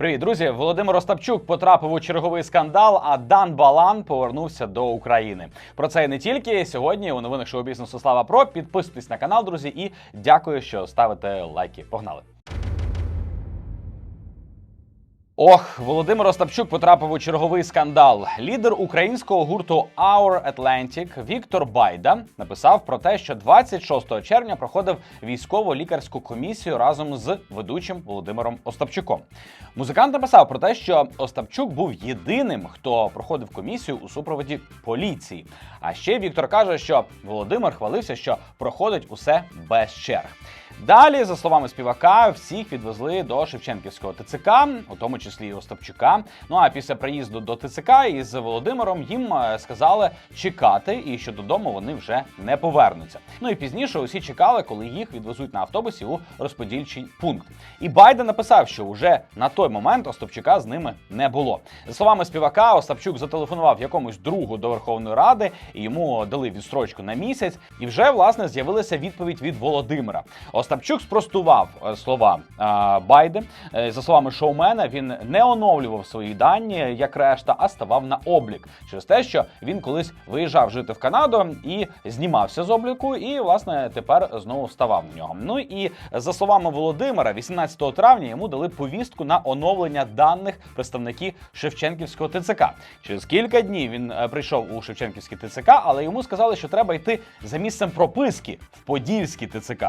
Привіт, друзі! Володимир Остапчук потрапив у черговий скандал, а Дан Балан повернувся до України. Про це і не тільки сьогодні у новинах шоу бізнесу Слава Про. Підписуйтесь на канал, друзі, і дякую, що ставите лайки. Погнали! Ох, Володимир Остапчук потрапив у черговий скандал. Лідер українського гурту Our Atlantic Віктор Байда написав про те, що 26 червня проходив військово-лікарську комісію разом з ведучим Володимиром Остапчуком. Музикант написав про те, що Остапчук був єдиним, хто проходив комісію у супроводі поліції. А ще Віктор каже, що Володимир хвалився, що проходить усе без черг. Далі, за словами співака, всіх відвезли до Шевченківського ТЦК, у тому числі і Остапчука. Ну а після приїзду до ТЦК із Володимиром їм е, сказали чекати, і що додому вони вже не повернуться. Ну і пізніше усі чекали, коли їх відвезуть на автобусі у розподільчий пункт. І Байден написав, що вже на той момент Остапчука з ними не було. За словами співака, Остапчук зателефонував якомусь другу до Верховної Ради, і йому дали відстрочку на місяць. І вже власне з'явилася відповідь від Володимира. Остапчук спростував е, слова е, Байде. Е, За словами шоумена, він не оновлював свої дані, як решта, а ставав на облік через те, що він колись виїжджав жити в Канаду і знімався з обліку, і власне тепер знову вставав на нього. Ну і за словами Володимира, 18 травня йому дали повістку на оновлення даних представники Шевченківського ТЦК. Через кілька днів він е, прийшов у Шевченківський ТЦК, але йому сказали, що треба йти за місцем прописки в Подільський ТЦК.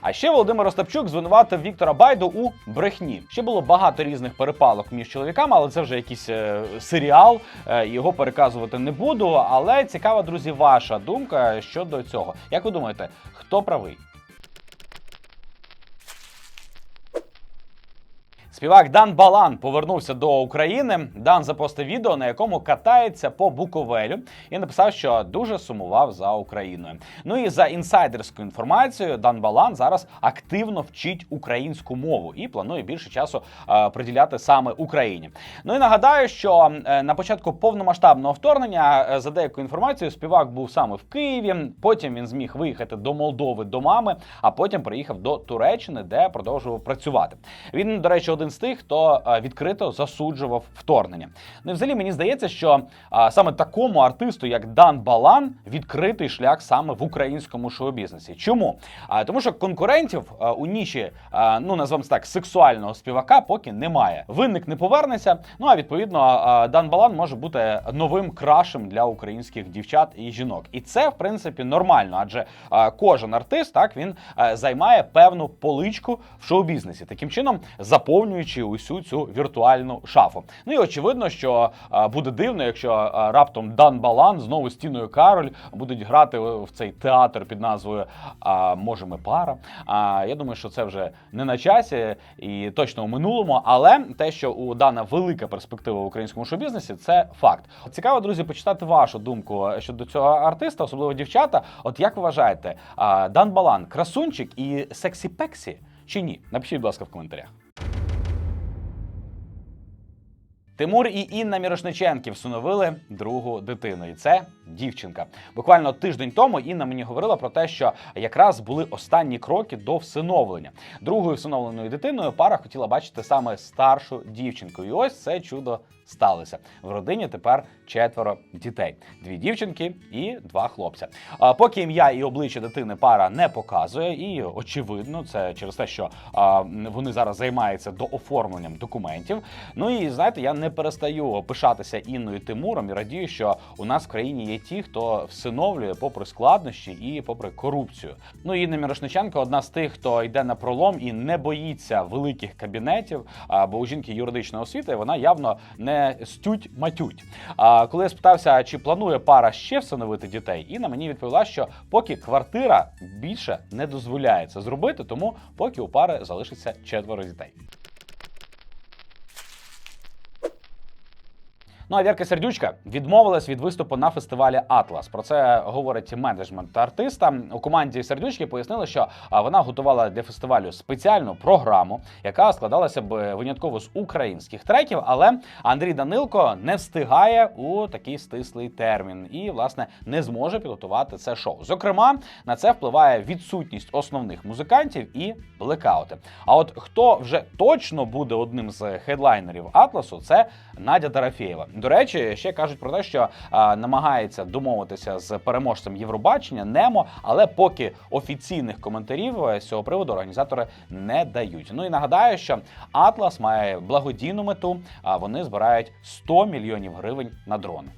А ще Володимир Остапчук звинуватив Віктора Байду у брехні. Ще було багато різних перепалок між чоловіками, але це вже якийсь е, серіал. е, його переказувати не буду. Але цікава, друзі, ваша думка щодо цього. Як ви думаєте, хто правий? Співак Дан Балан повернувся до України. Дан запостив відео, на якому катається по Буковелю, і написав, що дуже сумував за Україною. Ну і за інсайдерською інформацією, Дан Балан зараз активно вчить українську мову і планує більше часу е, приділяти саме Україні. Ну і нагадаю, що е, на початку повномасштабного вторгнення е, за деякою інформацією співак був саме в Києві. Потім він зміг виїхати до Молдови до мами, а потім приїхав до Туреччини, де продовжував працювати. Він, до речі, один з тих, хто відкрито засуджував вторгнення. Ну і взагалі мені здається, що саме такому артисту, як Дан Балан, відкритий шлях саме в українському шоу-бізнесі. Чому? Тому що конкурентів у ніші, ну назвемо так, сексуального співака поки немає. Винник не повернеться. Ну а відповідно, Дан Балан може бути новим крашем для українських дівчат і жінок. І це, в принципі, нормально, адже кожен артист так він займає певну поличку в шоу-бізнесі, таким чином заповнюючи усю цю віртуальну шафу. Ну і очевидно, що буде дивно, якщо раптом Дан Балан знову з Тіною Кароль будуть грати в цей театр під назвою а, Може, ми пара. А я думаю, що це вже не на часі і точно у минулому. Але те, що у Дана велика перспектива в українському шоу-бізнесі, це факт. Цікаво, друзі, почитати вашу думку щодо цього артиста, особливо дівчата. От як ви вважаєте, Дан Балан красунчик і сексі-пексі чи ні? Напишіть, будь ласка, в коментарях. Тимур і Інна Мірошниченки всуновили другу дитину, і це дівчинка. Буквально тиждень тому Інна мені говорила про те, що якраз були останні кроки до всиновлення. Другою всиновленою дитиною пара хотіла бачити саме старшу дівчинку. І ось це чудо сталося. В родині тепер четверо дітей: дві дівчинки і два хлопця. А поки ім'я і обличчя дитини пара не показує, і очевидно, це через те, що а, вони зараз займаються до оформленням документів. Ну і знаєте, я не перестаю пишатися Інною Тимуром і радію, що у нас в країні є ті, хто всиновлює попри складнощі і попри корупцію. Ну Інна Мірошниченко одна з тих, хто йде на пролом і не боїться великих кабінетів. Бо у жінки юридична освіта, вона явно не стють матють. А коли я спитався, чи планує пара ще всиновити дітей, Інна мені відповіла, що поки квартира більше не дозволяє це зробити, тому поки у пари залишиться четверо дітей. Ну а Вірка Сердючка відмовилась від виступу на фестивалі Атлас. Про це говорить менеджмент артиста. У команді Сердючки пояснили, що вона готувала для фестивалю спеціальну програму, яка складалася б винятково з українських треків. Але Андрій Данилко не встигає у такий стислий термін і, власне, не зможе підготувати це шоу. Зокрема, на це впливає відсутність основних музикантів і блекаути. А от хто вже точно буде одним з хедлайнерів Атласу, це Надя Тарафєєва. До речі, ще кажуть про те, що а, намагається домовитися з переможцем Євробачення Немо, але поки офіційних коментарів е, з цього приводу організатори не дають. Ну і нагадаю, що Атлас має благодійну мету, а вони збирають 100 мільйонів гривень на дрони.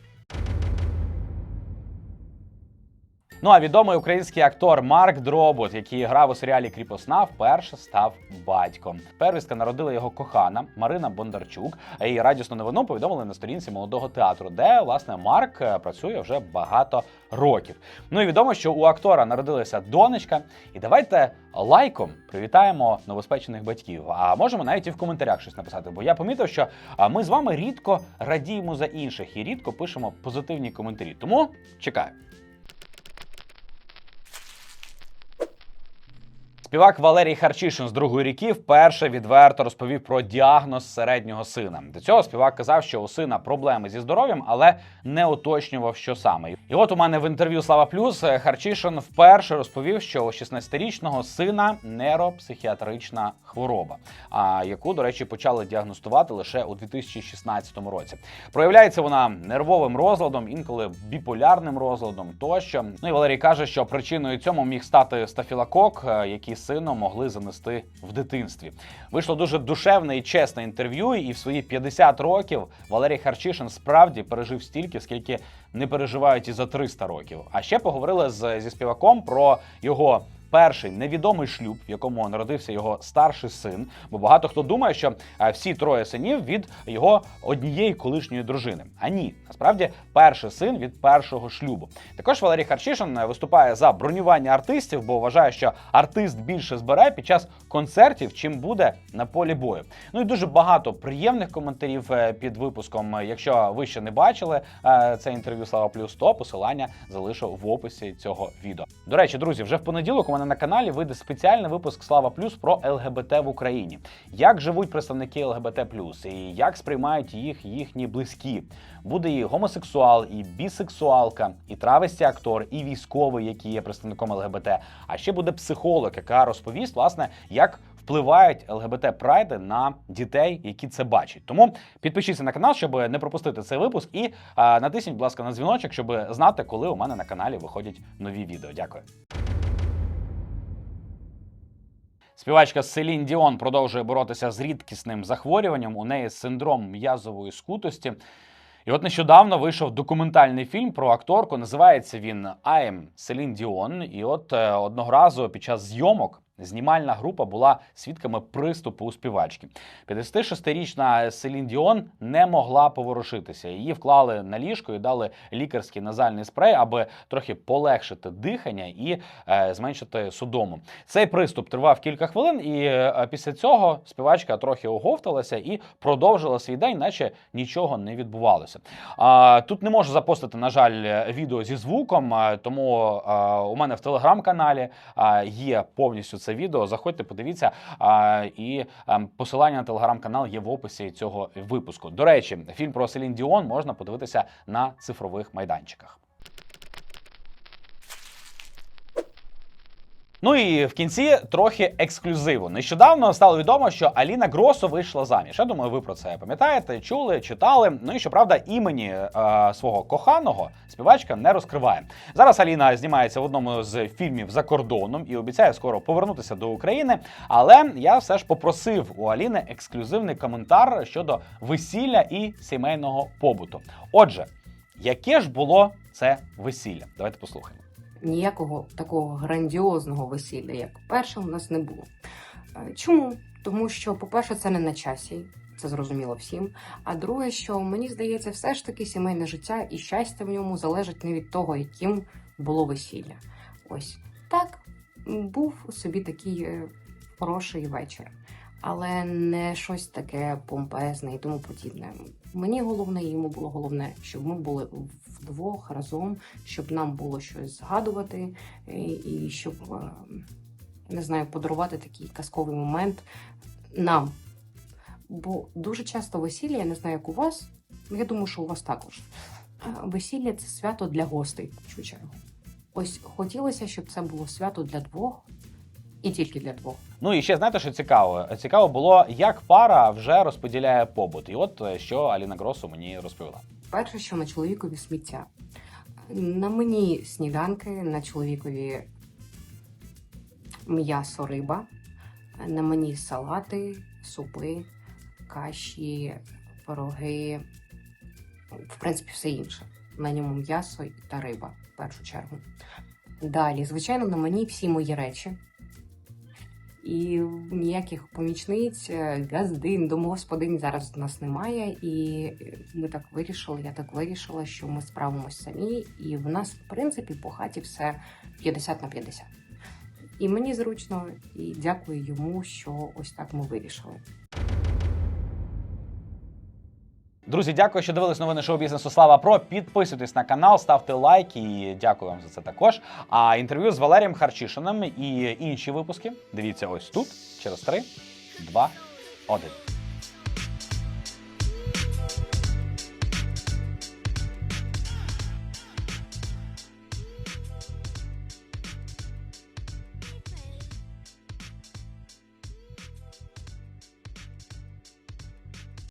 Ну а відомий український актор Марк Дробот, який грав у серіалі Кріпосна, вперше став батьком. Первістка народила його кохана Марина Бондарчук. Її радісну новину повідомили на сторінці молодого театру, де власне Марк е, працює вже багато років. Ну і відомо, що у актора народилася донечка. І давайте лайком привітаємо новоспечених батьків. А можемо навіть і в коментарях щось написати. Бо я помітив, що ми з вами рідко радіємо за інших і рідко пишемо позитивні коментарі. Тому чекаю. Співак Валерій Харчишин з другої ріки вперше відверто розповів про діагноз середнього сина. До цього співак казав, що у сина проблеми зі здоров'ям, але не уточнював, що саме. І от у мене в інтерв'ю Слава Плюс Харчишин вперше розповів, що у 16-річного сина нейропсихіатрична хвороба, а яку, до речі, почали діагностувати лише у 2016 році. Проявляється вона нервовим розладом, інколи біполярним розладом тощо. Ну і Валерій каже, що причиною цьому міг стати стафілокок, е, який сину могли занести в дитинстві. Вийшло дуже душевне і чесне інтерв'ю, і в свої 50 років Валерій Харчишин справді пережив стільки, скільки не переживають і за 300 років. А ще поговорили з, зі співаком про його. Перший невідомий шлюб, в якому народився його старший син, бо багато хто думає, що е, всі троє синів від його однієї колишньої дружини. А ні, насправді перший син від першого шлюбу. Також Валерій Харчишин е, виступає за бронювання артистів, бо вважає, що артист більше збере під час концертів, чим буде на полі бою. Ну і дуже багато приємних коментарів е, під випуском. Якщо ви ще не бачили це інтерв'ю Слава Плюс, то посилання залишу в описі цього відео. До речі, друзі, вже в понеділок мене на каналі вийде спеціальний випуск Слава Плюс про ЛГБТ в Україні. Як живуть представники ЛГБТ плюс і як сприймають їх їхні близькі. Буде і гомосексуал, і бісексуалка, і травесті актор, і військовий, який є представником ЛГБТ. А ще буде психолог, яка розповість, власне, як впливають ЛГБТ прайди на дітей, які це бачать. Тому підпишіться на канал, щоб не пропустити цей випуск, і а, натисніть, будь ласка, на дзвіночок, щоб знати, коли у мене на каналі виходять нові відео. Дякую. Співачка Селін Діон продовжує боротися з рідкісним захворюванням. У неї синдром м'язової скутості. І от нещодавно вийшов документальний фільм про акторку. Називається він «I'm Селін Діон. І от е, одного разу під час зйомок знімальна група була свідками приступу у співачки. 56-річна Селін Діон не могла поворушитися. Її вклали на ліжко і дали лікарський назальний спрей, аби трохи полегшити дихання і е, зменшити судому. Цей приступ тривав кілька хвилин, і е, після цього співачка трохи оговталася і продовжила свій день, наче нічого не відбувалося. А, тут не можу запостити, на жаль, відео зі звуком, а, тому а, у мене в телеграм-каналі а, є повністю це відео. Заходьте, подивіться. А, і посилання на телеграм-канал є в описі цього випуску. До речі, фільм про Селін Діон можна подивитися на цифрових майданчиках. Ну і в кінці трохи ексклюзиву. Нещодавно стало відомо, що Аліна Гросо вийшла заміж. Я думаю, ви про це пам'ятаєте, чули, читали. Ну і щоправда, імені е, свого коханого співачка не розкриває. Зараз Аліна знімається в одному з фільмів за кордоном і обіцяє скоро повернутися до України. Але я все ж попросив у Аліни ексклюзивний коментар щодо весілля і сімейного побуту. Отже, яке ж було це весілля? Давайте послухаємо. Ніякого такого грандіозного весілля, як перше, у нас не було. Е, Чому? Тому що, по-перше, це не на часі, це зрозуміло всім. А друге, що мені здається, все ж таки сімейне життя і щастя в ньому залежить не від того, яким було весілля. Ось так був собі такий е, хороший вечір. Але не щось таке помпезне і тому подібне. Мені головне, і йому було головне, щоб ми були вдвох разом, щоб нам було щось згадувати, і, і щоб е, не знаю, подарувати такий казковий момент нам. Бо дуже часто весілля, я не знаю, як у вас, я думаю, що у вас також. е, Весілля це свято для гостей, в чергу. Ось хотілося, щоб це було свято для двох і тільки для двох. Ну і ще знаєте, що цікаво? Цікаво було, як пара вже розподіляє побут. І от е, що Аліна Гросу мені розповіла. Перше, що на чоловікові сміття. На мені сніданки, на чоловікові м'ясо, риба, на мені салати, супи, каші, пироги, в принципі, все інше. На ньому м'ясо та риба, в першу чергу. Далі, звичайно, на мені всі мої речі. І ніяких помічниць, е, газдин, домогосподинь зараз у нас немає. І ми так вирішили, я так вирішила, що ми справимось самі, і в нас, в принципі, по хаті все 50 на 50. І мені зручно, і дякую йому, що ось так ми вирішили. Друзі, дякую, що дивились новини шоу бізнесу Слава Про. Підписуйтесь на канал, ставте лайки і дякую вам за це також. А інтерв'ю з Валерієм Харчишиним і інші випуски дивіться ось тут через 3, 2, 1.